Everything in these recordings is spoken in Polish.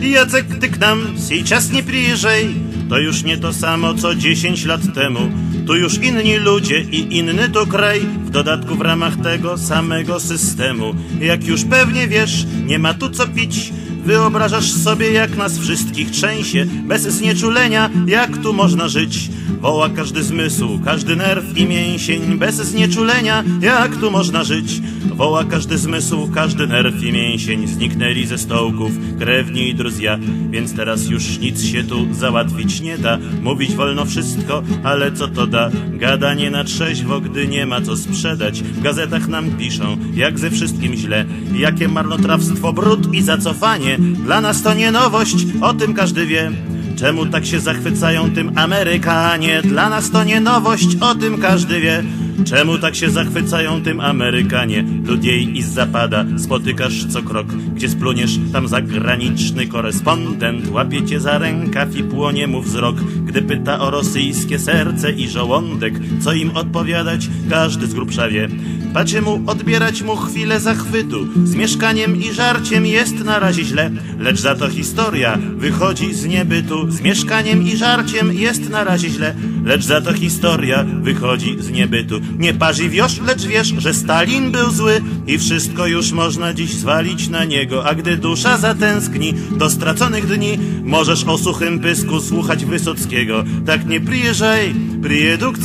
Jacek, ty k nam сейчас nie przyjeżdżaj. To już nie to samo co 10 lat temu. Tu już inni ludzie i inny to kraj. W dodatku w ramach tego samego systemu. Jak już pewnie wiesz, nie ma tu co pić. Wyobrażasz sobie, jak nas wszystkich trzęsie, bez znieczulenia, jak tu można żyć. Woła każdy zmysł, każdy nerw i mięsień, bez znieczulenia, jak tu można żyć. Woła każdy zmysł, każdy nerw i mięsień, zniknęli ze stołków krewni i druzja, więc teraz już nic się tu załatwić nie da. Mówić wolno wszystko, ale co to da? Gadanie na trzeźwo, gdy nie ma co sprzedać. W gazetach nam piszą, jak ze wszystkim źle, jakie marnotrawstwo, brud i zacofanie. Dla nas to nie nowość, o tym każdy wie. Czemu tak się zachwycają tym Amerykanie? Dla nas to nie nowość, o tym każdy wie. Czemu tak się zachwycają tym Amerykanie? Lud jej i zapada, spotykasz co krok. Gdzie spluniesz, tam zagraniczny korespondent łapie cię za rękaw i płonie mu wzrok. Gdy pyta o rosyjskie serce i żołądek, co im odpowiadać, każdy z grubsza wie. Pacie mu odbierać mu chwilę zachwytu. Z mieszkaniem i żarciem jest na razie źle, lecz za to historia wychodzi z niebytu. Z mieszkaniem i żarciem jest na razie źle, lecz za to historia wychodzi z niebytu. Nie parzy wiosz, lecz wiesz, że Stalin był zły i wszystko już można dziś zwalić na niego. A gdy dusza zatęskni do straconych dni, możesz o suchym pysku słuchać Wysockiego. Tak nie przyjeżdżaj, przyjedu k.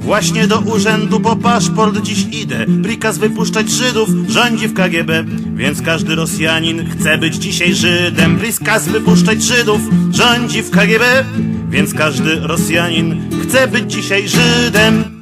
Właśnie do urzędu po paszport dziś idę. Prikaz wypuszczać Żydów rządzi w KGB. Więc każdy Rosjanin chce być dzisiaj Żydem. Prikaz wypuszczać Żydów rządzi w KGB. Więc każdy Rosjanin chce być dzisiaj Żydem.